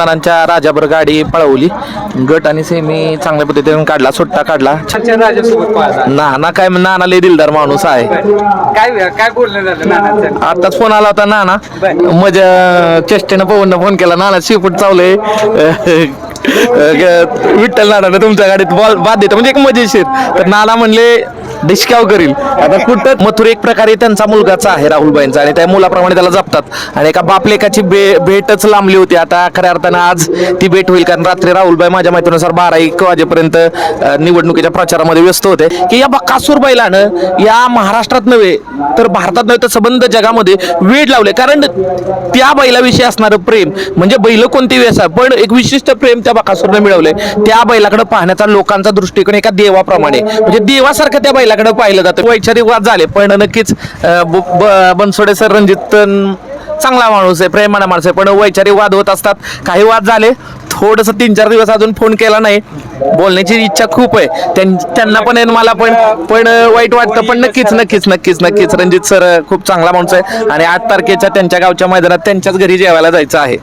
नानांच्या राजाभर गाडी पळवली. गट आणि सेमी चांगल्या पद्धतीने काढला सुट्टा काढला. राजासोबत पाहता नाना काय नाना लय दिलदार माणूस आहे. काय काय बोलणं झालं नानाचं? आताच फोन आला होता नाना. मजा चेष्टेनं पवननं फोन केला नाना शिपूट चावलंय? अं, विठ्ठल नाना तुमच्या गाडीत बॉल बाद देतो म्हणजे एक मजेशीर. तर नाना म्हणले डिशकाव करील. आता कुठं मथुर एक प्रकारे त्यांचा मुलगाचा आहे राहुलबाईंचा आणि त्या मुलाप्रमाणे त्याला जपतात. आणि एका बापलेकाची बे भेटच लांबली होती. आता खऱ्या अर्थानं आज ती भेट होईल कारण रात्री राहुलबाई माझ्या माहितीनुसार बारा एक वाजेपर्यंत निवडणुकीच्या प्रचारामध्ये व्यस्त होते. की या बकासूर बैलानं या महाराष्ट्रात नव्हे तर भारतात नव्हे तर संबंध जगामध्ये वेळ लावले कारण त्या बैलाविषयी असणारं प्रेम म्हणजे बैल कोणती व्यस आहे पण एक विशिष्ट प्रेम त्या बकासूरनं मिळवले त्या बैलाकडे पाहण्याचा लोकांचा दृष्टिकोन एका देवाप्रमाणे. म्हणजे देवासारखं त्या बैलाकडे पाहिलं जातं. वैचारिक वाद झाले पण नक्कीच ब- बनसोडे सर रणजित चांगला माणूस आहे प्रेमाना माणूस आहे पण वैचारिक वाद होत असतात. काही वाद झाले थोडस तीन चार दिवस अजून फोन केला नाही. बोलण्याची इच्छा खूप आहे. त्यां- त्यांना पण आहे मला पण पण वाईट वाटतं पण नक्कीच नक्कीच नक्कीच नक्कीच. रणजित सर खूप चांगला माणूस आहे. आणि आठ तारखेच्या त्यांच्या गावच्या मैदानात त्यांच्याच घरी जेवायला जायचं आहे.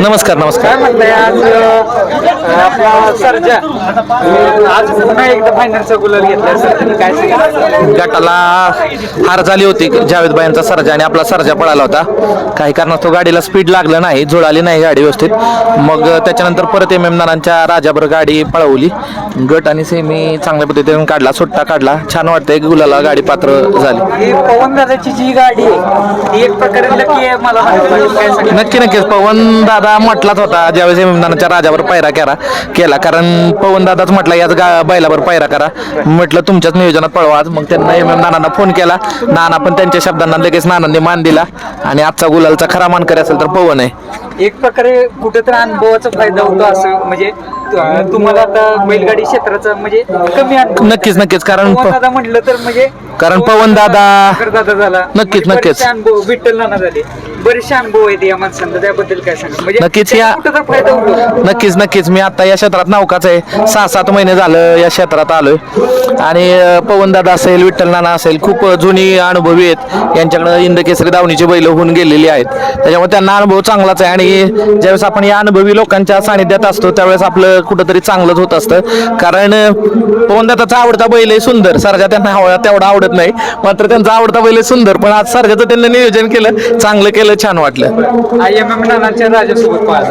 नमस्कार काय नमस्कार म्हणताय आज अं, आपला सर्जा आज पुन्हा एकदा फायनलचा गुलाल घेतला सर्जाने काय गटाला हार झाली होती जावेदबाईंचा सर्जा आणि आपला सर्जा पळाला होता. काही कारणास्तव गाडीला स्पीड लागलं नाही जुळाली नाही गाडी व्यवस्थित. मग त्याच्यानंतर परत एम एम नानांच्या राजाभर गाडी पळवली. गट आणि सेमी चांगल्या पद्धतीने काढला सुट्टा काढला. छान वाटतंय गुलाला गाडी पात्र झाली. ही पवन दादाची जी गाडी आहे ती एक प्रकारे लकी आहे मला वाटतं काय सांगितलं नक्की नक्कीच. पवन दादा म्हटलाच होता ज्यावेळेस इमानदानाच्या राजावर पायरा केला केला. कारण पवन दादाच म्हटला याच गा बैलावर पायरा करा. म्हटलं तुमच्याच नियोजनात पळवा. आज मग त्यांना एम नानांना फोन केला. नाना पण त्यांच्या शब्दांना लगेच नानांनी मान दिला. आणि आजचा गुलालचा खरा मानकरी असेल तर पवन आहे. एक प्रकारे कुठेतरी अनुभवाचा फायदा होतो असं म्हणजे तु- तुम्हाला आता बैलगाडी क्षेत्राचा म्हणजे कमी अनुभव. नक्कीच नक्कीच. कारण पवन प- दादा म्हटलं तर म्हणजे कारण पवन दादा- दादा झाला. नक्कीच, म्हणजे नक्कीच. बरेचसे अनुभव विठ्ठल नाना झाले. बरेचसे अनुभव आहेत या माणसांना त्याबद्दल काय सांगा म्हणजे नक्कीच या- कुठं फायदा होतो नक्कीच नक्कीच. मी आता या क्षेत्रात नौकाच आहे. सहा सात महिने झालं या क्षेत्रात आलोय. आणि अं, पवनदादा असेल विठ्ठल नाना असेल खूप जुनी अनुभवी आहेत. यांच्याकडे इंदकेसरी दावणीची बैल होऊन गेलेली आहेत. त्याच्यामुळे त्यांना अनुभव चांगलाच आहे. आणि ज्यावेळेस आपण या अनुभवी लोकांच्या सानिध्यात असतो त्यावेळेस आपलं कुठंतरी चांगलंच होत असतं. कारण अं, पवनदादाचा आवडता बैल आहे सुंदर. सरजा त्यांना तेवढा आवडत नाही. मात्र त्यांचा आवडता बैल सुंदर. पण आज सरजाचं त्यांनी नियोजन केलं. चांगलं केलं छान वाटलं.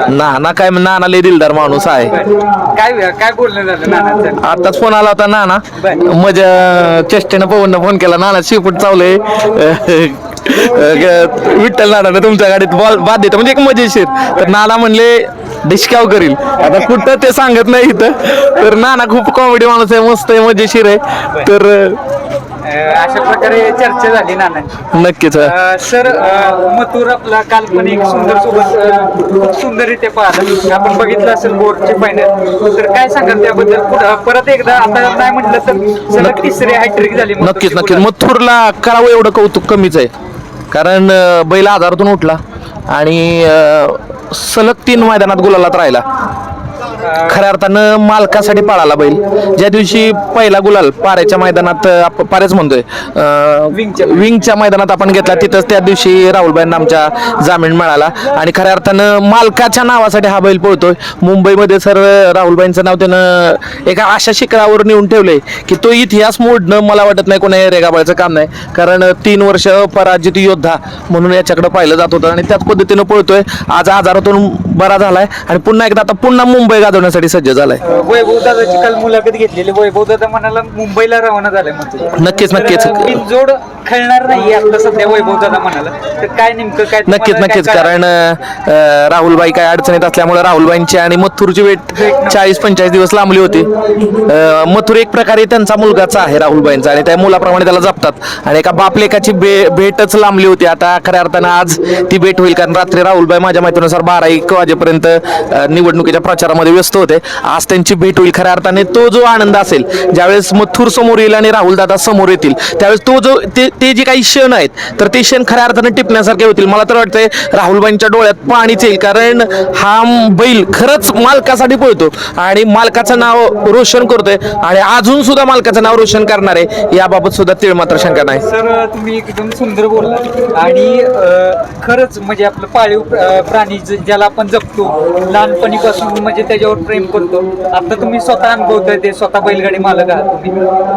नाना काय नाना लय दिलदार माणूस आहे. काय काय बोलणं झालं नानाचं? आताच फोन आला होता नाना. मजा चेष्टेनं पवननं फोन केला. नाना शिपूट चावलंय. विठ्ठल नाना तुमच्या गाडीत बॉल बाद देतो. म्हणजे एक मजेशीर. तर नाना म्हणले डिस्काव करील. आता कुठं ते सांगत नाही इथं. तर नाना खूप कॉमेडी माणूस आहे. मस्त आहे मजेशीर आहे. तर अशा प्रकारे चर्चा झाली नानांची. नक्कीच अं, सर अं, मथुर आपला काल्पनिक सुंदर सोबत अं, खूप सुंदररीत्या पाहिला आपण बघितलं असेल बोर्डची फायनल तर काय सांगाल त्याबद्दल? पुढं परत एकदा आता नाही म्हटलं तर सलग तिसरी हॅट्रिक झाली मथुरची नक्कीच नक्कीच. मथुरला करावं एवढं कौतुक कमीच आहे. कारण अं, बैल आजारातून उठला आणि अं, सलग तीन मैदानात गुलालात राहिला. खऱ्या अर्थानं मालकासाठी पळाला बैल. ज्या दिवशी पहिला गुलाल पाऱ्याच्या मैदानात अं, आप- पाऱ्याच म्हणतोय विंगच्या. मैदानात. आपण घेतला तिथंच त्या दिवशी राहुलबाईंना आमच्या जामीन मिळाला. आणि खऱ्या अर्थानं मालकाच्या नावासाठी हा बैल पळतोय. मुंबईमध्ये सर राहुलबाईंचं नाव त्यानं एका अशा शिखरावर नेऊन ठेवलंय की तो इतिहास मोडणं मला वाटत नाही कोणा रेगाबाळचं काम नाही. कारण तीन वर्ष पराजित योद्धा म्हणून याच्याकडे पाहिलं जात होतं आणि त्याच पद्धतीनं पळतोय. आज आजारातून बरा झालाय. आणि पुन्हा एकदा आता पुन्हा मुंबई गाजवण्यासाठी सज्ज झालाय. अं, वैभव दादाची काल मुलाखत घेतलेली. वैभव दादा म्हणाला मुंबईला रवाना झालाय मथुर नक्कीच, नक्कीच. बिनजोड खेळणार नाही आता सध्या वैभव दादा म्हणाला. तर काय नेमकं काय नक्कीच नक्कीच. कारण अं, राहुलबाई काय अडचणीत असल्यामुळे राहुलबाईंची आणि मथुरची वेट चाळीस पंचेचाळीस दिवस लांबली होती. अं, मथुर एक प्रकारे त्यांचा मुलगाचा आहे राहुलबाईंचा आणि त्या मुलाप्रमाणे त्याला जपतात. आणि एका बापलेकाची बे भेटच लांबली होती. आता खऱ्या अर्थानं आज ती भेट होईल. कारण रात्री राहुलबाई माझ्या माहितीनुसार बारा एक वाजेपर्यंत अं, निवडणुकीच्या प्रचारामध्ये व्यस्त होते. आज त्यांची भेट होईल खऱ्या अर्थाने. तो जो आनंद असेल ज्यावेळेस मथुर समोर येईल आणि राहुल दादा समोर येतील त्यावेळेस तो जो ते ते जे काही क्षण आहेत तर ते क्षण खऱ्या अर्थाने टिपण्यासारखे होतील. मला तर वाटतंय राहुलबाईंच्या डोळ्यात पाणीच येईल कारण हा बैल खरंच मालकासाठी पळतो आणि मालकाचं नाव रोशन करतोय आणि अजून सुद्धा मालकाचं नाव रोशन करणार आहे. याबाबत सुद्धा तीळ मात्र शंका नाही. सर तुम्ही एकदम सुंदर बोलला आणि खरंच म्हणजे आपलं पाळीव प्राणी ज- ज्याला आपण जपतो लहानपणीपासून म्हणजे त्याच्यावर प्रेम करतो. आता तुम्ही स्वतः अनुभवताय ते स्वतः बैलगाडी मालक आहात तुम्ही.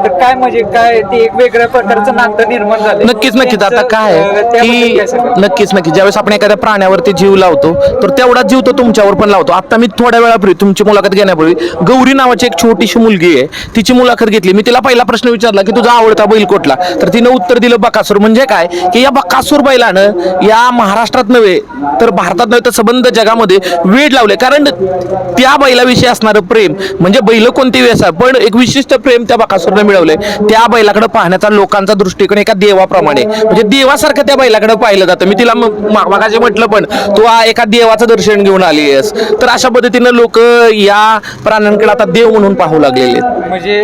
तर काय म्हणजे काय ते एक वेगळ्या प्रकारचं नातं निर्माण झालं नक्कीच नक्कीच. आता काय की नक्कीच नक्कीच. ज्यावेळेस आपण एखाद्या प्राण्यावरती जीव लावतो तर तेवढा जीव तो तुमच्यावर पण लावतो. आता मी थोड्या वेळापूर्वी तुमची मुलाखत घेण्यापूर्वी गौरी नावाची एक छोटीशी मुलगी आहे. तिची मुलाखत घेतली. मी तिला पहिला प्रश्न विचारला की तुझा आवडता बैल कुठला? तर तिनं उत्तर दिलं बकासूर. म्हणजे काय? की या बकासूर बैलानं या महाराष्ट्रात नव्हे तर भारतात नव्हे तर संबंध जगामध्ये वेळ लावले. कारण त्या बैलाविषयी असणारं प्रेम. म्हणजे बैल कोणती असतात पण एक विशिष्ट प्रेम त्या बकासूरने मिळवले त्या बैलाकडे पाहण्याचा लोकांचा दृष्टिकोन एका देवाप्रमाणे. म्हणजे देवासारखं त्या बैलाकडे पाहिलं जातं. मी तिला मागाशी म्हटलं पण तू एका देवाचं दर्शन घेऊन आली आहेस तर अशा पद्धतीनं लोक या प्राण्यांकडे आता देव म्हणून पाहू लागलेले. म्हणजे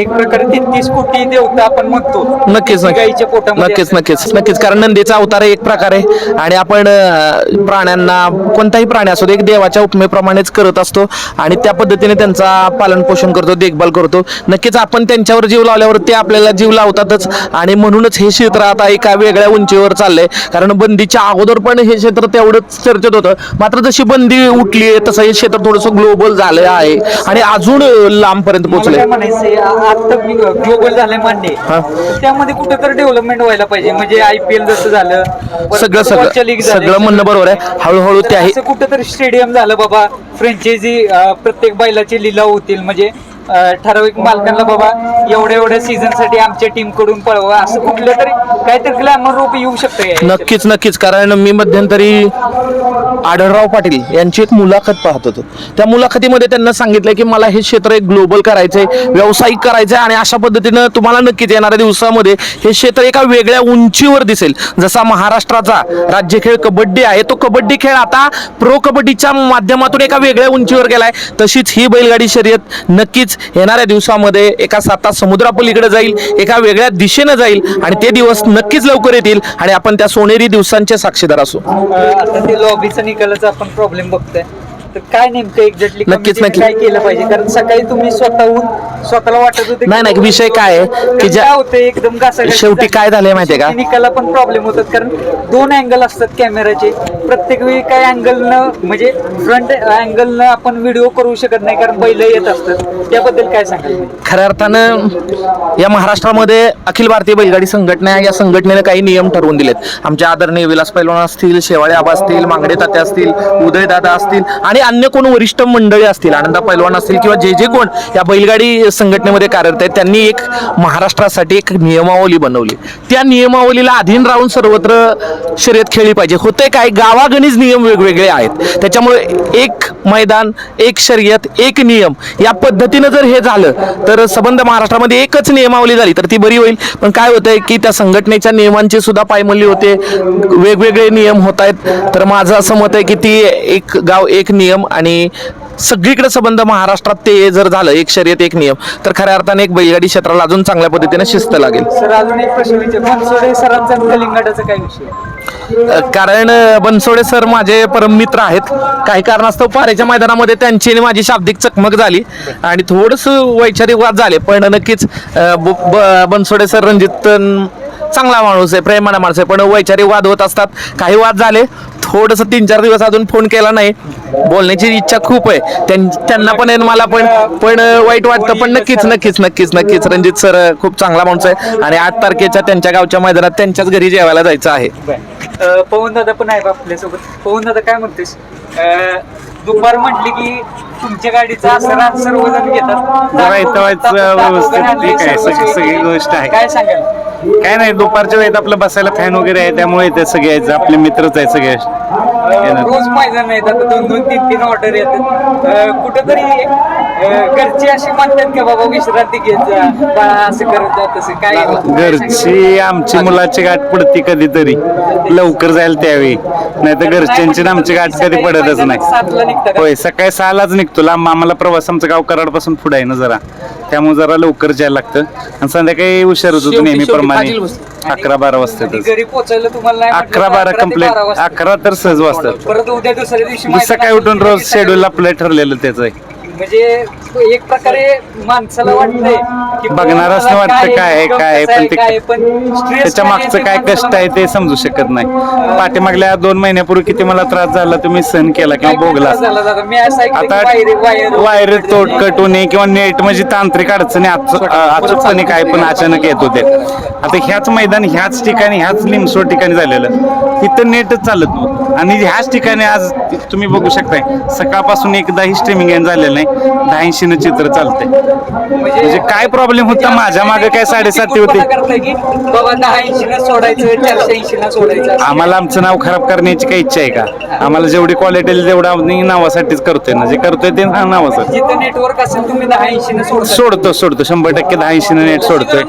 एक प्रकारे तेहतीस कोटी देवता आपण म्हणतो. नक्कीच नक्कीच. नक्कीच नक्कीच. कारण नंदीचा अवतार एक प्रकारे. आणि आपण प्राण्यांना कोणताही प्राणी असो एक देवाच्या उपमेप्रमाणेच करत असतो. आणि त्या पद्धतीने त्यांचा पालन पोषण करतो देखभाल करतो. नक्कीच आपण त्यांच्यावर जीव लावल्यावर ते आपल्याला जीव लावतातच. आणि म्हणूनच हे क्षेत्र आता एका वेगळ्या उंचीवर चाललंय. कारण बंदीच्या अगोदर पण हे क्षेत्र तेवढंच चर्चेत होतं. मात्र जशी बंदी उठली आहे तसं हे क्षेत्र थोडंसं ग्लोबल झालं आहे. आणि अजून लांबपर्यंत पोहोचलंय. आता ग्लोबल झालंय मान्य. त्यामध्ये कुठेतरी डेव्हलपमेंट व्हायला पाहिजे. म्हणजे आयपीएल जसं झालं सगळं सगळं. सगळं म्हणणं बरोबर आहे. हळूहळू तर त्या असं कुठेतरी स्टेडियम झालं बाबा. फ्रँचायझी प्रत्येक बैलाचे लिलाव होतील. म्हणजे ठराविक मालकांना बाबा एवढ्या एवढ्या सीझनसाठी आमच्या टीमकडून पळवा असं कुठलं तरी काहीतरी ग्लॅमर रूप येऊ शकतं नक्कीच नक्कीच. कारण मी मध्यंतरी आढळराव पाटील यांची एक मुलाखत पाहत होतो. त्या मुलाखतीमध्ये त्यांना सांगितलं की मला हे क्षेत्र एक ग्लोबल करायचंय व्यावसायिक करायचंय आणि अशा पद्धतीनं तुम्हाला नक्कीच येणाऱ्या दिवसामध्ये हे क्षेत्र एका वेगळ्या उंचीवर दिसेल. जसा महाराष्ट्राचा राज्य खेळ कबड्डी आहे तो कबड्डी खेळ आता प्रो कबड्डीच्या माध्यमातून एका वेगळ्या उंचीवर गेलाय. तशीच ही बैलगाडी शर्यत नक्कीच येणाऱ्या दिवसामध्ये एका साता समुद्रापलीकडे जाईल एका वेगळ्या दिशेनं जाईल आणि ते दिवस नक्कीच लवकर येतील आणि आपण त्या सोनेरी दिवसांचे साक्षीदार असू. आता ते लॉबीचा निकालाचा आपण प्रॉब्लेम बघतोय. तर काय नेमकं एक्झॅक्टली नक्कीच, नक्कीच. काय केलं पाहिजे? कारण सकाळी तुम्ही स्वतःहून स्वतःला वाटत होते नाही, नाही, विषय काय आहे की ज्या- काय होतं एकदम घासाघासी शेवटी झाली. काय झालंय माहितीये का? निकाला पण प्रॉब्लेम होतात. कारण दोन अँगल असतात कॅमेराचे प्रत्येक वेळी काय अँगलनं म्हणजे फ्रंट अँगलनं आपण व्हिडिओ करू शकत नाही कारण बैल येत असतात. त्याबद्दल काय सांगाल? खऱ्या अर्थानं या महाराष्ट्रामध्ये अखिल भारतीय बैलगाडी संघटना या संघटनेने काही नियम ठरवून दिलेत. आमच्या आदरणीय विलास पैलवान असतील शेवाळे आबा असतील मांगडे तात्या असतील उदय दादा असतील आणि अन्य कोण वरिष्ठ मंडळी असतील आनंदा पैलवान असतील किंवा जे जे कोण या बैलगाडी संघटनेमध्ये कार्यरत आहेत त्यांनी एक महाराष्ट्रासाठी एक नियमावली बनवली. त्या नियमावलीला अधीन राहून सर्वत्र शर्यत खेळली पाहिजे. होते काय? गावागणीच नियम वेगवेगळे आहेत. त्याच्यामुळे एक मैदान एक शर्यत एक नियम या पद्धतीनं जर हे झालं तर संबंध महाराष्ट्रामध्ये एकच नियमावली झाली तर ती बरी होईल. पण काय होतंय की त्या संघटनेच्या नियमांची सुद्धा पायमल्ली होते वेगवेगळे नियम होत आहेत तर माझं असं मत आहे की ती एक गाव एक नियम आणि सगळीकडे संबंध महाराष्ट्रात ते जर झालं एक शर्यत एक नियम तर खऱ्या अर्थाने एक बैलगाडी क्षेत्राला अजून चांगल्या पद्धतीने शिस्त लागेल. सर अजून एक प्रश्न विचार बनसोडे सरांचा आणि कलिंगडाचा काय विषय? अ, कारण बनसोडे सर माझे परम मित्र आहेत. काही कारणास्तव पाऱ्याच्या मैदानामध्ये त्यांची आणि माझी शाब्दिक चकमक झाली आणि थोडस वैचारिक वाद झाले. पण नक्कीच बनसोडे सर रणजित चांगला माणूस आहे प्रेमाना माणूस आहे पण वैचारिक वाद होत असतात. काही वाद झाले थोडस तीन चार दिवस अजून फोन केला नाही. बोलण्याची इच्छा खूप आहे. त्यां- त्यांना पण आहे मला पण. पण वाईट वाटतं पण नक्कीच नक्कीच नक्कीच नक्कीच. रणजित सर खूप चांगला माणूस आहे. आणि आठ तारखेच्या त्यांच्या गावच्या मैदानात त्यांच्याच घरी जेवायला जायचं आहे. पवन दादा पण आहे आपल्यासोबत. पवन दादा काय म्हणतेस? दुपार म्हटली की तुमच्या गाडीचा आसरा सर्वजण घेतात. जरा इथं व्हायचं व्यवस्थित ठीक आहे, सगळी- सगळी गोष्ट आहे. काय सांगाल? काय नाही दुपारच्या वेळेत आपलं बसायला फॅन वगैरे आहे त्यामुळे ते सगळे आहेत आपले मित्रच आहे सगळे. अं, रोज मैदान आता दोन दोन तीन तीन ऑर्डर येतात. अं, कुठंतरी घरचे असे म्हणतात की बाबा विश्रांती घेत जा बाळा असं करत जा तसं काय काय सांगाल? घरची आमची मुलाची गाठ पडती कधीतरी. लवकर जाईल त्यावेळी. नाही तर घरच्यांची आणि आमची गाठ कधी पडतच नाही. सातला निघता का? होय सकाळी सहालाच निघतो. लांब आम्हाला प्रवास आमचं गाव कराडपासून पुढे आहे ना जरा. त्यामुळे जरा लवकर जायला लागतं. आणि संध्याकाळी उशीर होतो शेवटी- नेहमीप्रमाणे शेवटी अकरा बारा वाजता आणि घरी पोहोचायला तुम्हाला नाही म्हटलं अकरा तर बारा ते कंप्लीट वाजता. अकरा तर सहज वाजतात. परत उद्या दुसऱ्या दिवशी मग सकाळी उठून रोज शेड्यूल आपलं ठरलेलं त्याचं आहे. म्हणजे एक प्रकारे माणसाला वाटतंय की बघणाराच वाटतं काय आहे, काय आहे, पण ते- काय आहे, पण stress त्याच्या काय मागचं ते काय माणसाला कष्ट आहे ते समजू शकत नाही. पाठीमागल्या दोन महिन्यापूर्वी किती मला त्रास झाला तुम्ही सहन केला किंवा काय भोगला. त्रास झाला दादा? मी असं ऐकलं की आता वायर- वायर- वायर तोड कट होणे किंवा नेट म्हणजे तांत्रिक अडचणी अच- अचूकपणे काय पण अचानक येत होते. आता ह्याच मैदान ह्याच ठिकाणी ह्याच लिमसोड ठिकाणी झालेलं. इथं नेटच चालत नव्हतं. आणि ह्याच ठिकाणी आज तुम्ही बघू शकताय सकाळपासून एकदाही स्ट्रीमिंग झालेलं नाही दहा ऐंशीनं चित्र चालतंय. म्हणजे काय प्रॉब्लेम होता? माझ्या मागे काय साडेसाती होते. आम्हाला आमचं नाव खराब करण्याची काही इच्छा आहे का? आम्हाला जेवढी क्वालिटी तेवढं आम्ही नावासाठीच करतोय ना. जे करतोय ते ना- नावासाठी जिथं नेटवर्क असेल तुम्ही दहा ऐंशीनं सोडता सोडतो. शंभर टक्के दहा ऐंशी नेट सोडतोय.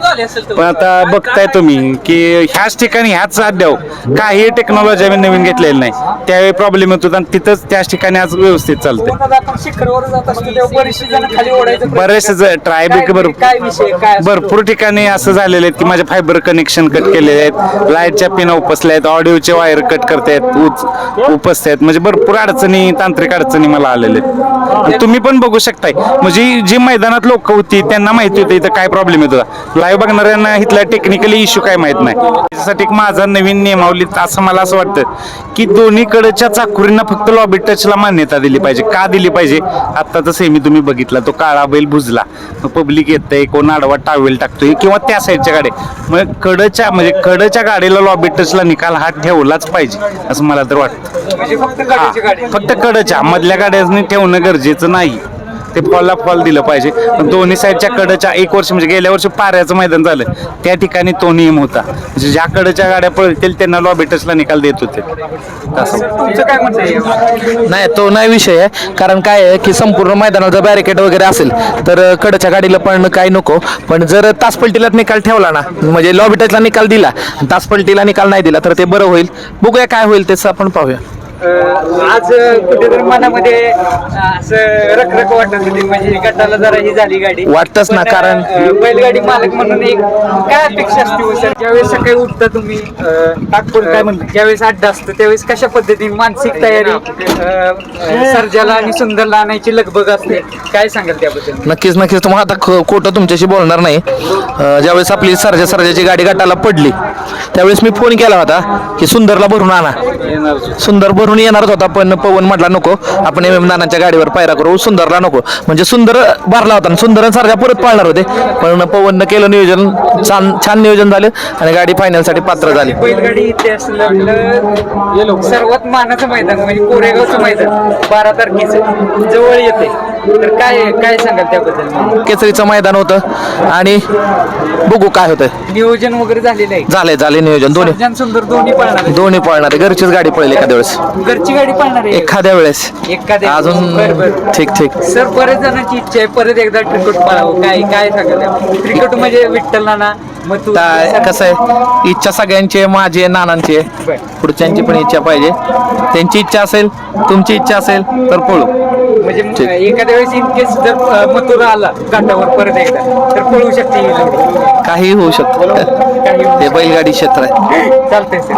पण आता बघताय तुम्ही की ह्याच ठिकाणी ह्याच अद्याप काही टेक्नॉलॉजी आम्ही नवीन घेतलेली नाही. त्यावेळी प्रॉब्लेम येत होता आणि तिथंच त्याच ठिकाणी आज व्यवस्थित चालतंय. पण आता आपण शिखरवर जात असतो तेव्हा बरीचशी जण खाली ओढायचं प्रयत्न बरेचसे करतात. ट्राय काय- भरपूर काय विषय काय असतो? भरपूर ठिकाणी असं झालेले आहेत की माझे फायबर कनेक्शन कट केलेले आहेत. लाईटच्या पिन उपसल्या आहेत ऑडिओचे वायर कट करतायत उच उपसतायत म्हणजे भरपूर अडचणी तांत्रिक अडचणी मला आलेले आहेत. आणि तुम्ही पण बघू शकताय. म्हणजे जी मैदानात लोक होती त्यांना माहिती होती इथं काय प्रॉब्लेम येत होता. लाईव्ह बघणाऱ्यांना इथला टेक्निकली इश्यू काय माहीत नाही. त्याच्यासाठी एक माझा नवीन नियमावली असं मला असं वाटतं की दोन्हीकडच्या चाकुरींना फक्त लॉबी टचला मान्यता दिली पाहिजे. का दिली पाहिजे? आत्ताचा सेमी तुम्ही बघितला तो काळा बैल भुजला. पब्लिक येतंय कोण आडवा टावेल टाकतोय किंवा त्या साईडच्या गाड्या. मग कडच्या म्हणजे कडच्या गाडीला लॉबी टचला निकाल हा ठेवलाच पाहिजे असं मला तर वाटतं. म्हणजे फक्त कडच्या. मधल्या गाड्यांनी ठेवणं गरजेचं नाही. ते फॉलला फॉल दिलं पाहिजे. पण दोन्ही साईडच्या कडच्या एक वर्ष म्हणजे गेल्या वर्षी पाऱ्याचं मैदान झालं. त्या ठिकाणी तो नियम होता. म्हणजे ज्या कडच्या गाड्या पळतील त्यांना लॉबी टचला निकाल देत होते. असं तुमचं काय म्हणणं आहे? नाही तो नाही विषय आहे. कारण काय आहे की संपूर्ण मैदानात जर बॅरिकेड वगैरे असेल तर कडच्या गाडीला पण काही नको. पण जर तासपलटीला निकाल ठेवला ना म्हणजे लॉबी टचला निकाल दिला तासपलटीला निकाल नाही दिला तर ते बरं होईल. बघूया काय होईल तेच आपण पाहूया. आज कुठेतरी मनामध्ये असं रखरख वाटत होती. म्हणजे गटाला जरा ही झाली गाडी. वाटतंच ना, कारण- बैलगाडी मालक म्हणून एक काय अपेक्षा असते हो सर? ज्यावेळेस सकाळी उठता तुम्ही तात्पुरतं काय म्हणतो ज्यावेळेस अड्डा असतो त्यावेळेस कशा पद्धतीने मानसिक तयारी सर्जाला आणि सुंदरला आणायची लगबग असते? काय सांगाल त्याबद्दल? नक्कीच नक्कीच. तुम्हाला आता खोटं तुमच्याशी बोलणार नाही. ज्यावेळेस आपली सरजा सरजाची गाडी गटाला पडली त्यावेळेस मी फोन केला होता की सुंदरला भरून आणा. सुंदर भरून येणारच होता पण पवन म्हटला नको आपण एम एम नानांच्या गाडीवर पायरा करू सुंदरला नको. म्हणजे सुंदर भरला होता आणि सुंदर सरजा परत पाळणार होते. पण पवननं केलं नियोजन छान छान नियोजन झालं आणि गाडी फायनलसाठी पात्र झाली. बैलगाडी सर्वात मानाचं मैदान म्हणजे कोरेगावचं मैदान बारा तारखेचं. जवळ येते तर काय काय सांगाल त्याबद्दल? केसरीचं मैदान होतं आणि बघू काय होतं नियोजन वगैरे झालेलं आहे. झाले झाले नियोजन. दोन्ही सुंदर दोन्ही पळणार आहे. दोन्ही पळणारे घरचीच गाडी पळली एखाद्या वेळेस. घरची गाडी पळणार आहे. एखाद्या वेळेस. एखाद्या अजून. ठीक ठीक. सर बरेच जणांची इच्छा आहे. परत एकदा क्रिकेट पळावं काय काय सांगाल? क्रिकेट म्हणजे विठ्ठल नाना मग कसं आहे? इच्छा सगळ्यांची आहे माझी आहे नानांची आहे. पुढच्यांची पण इच्छा पाहिजे. त्यांची इच्छा असेल तुमची इच्छा असेल तर पळू. म्हणजे. एखाद्या वेळेस इन केस जर मथुरा आला घाटावर परत एकदा तर पळू शकते. काही होऊ शकतं. ते बैलगाडी क्षेत्र आहे. चालतंय सर.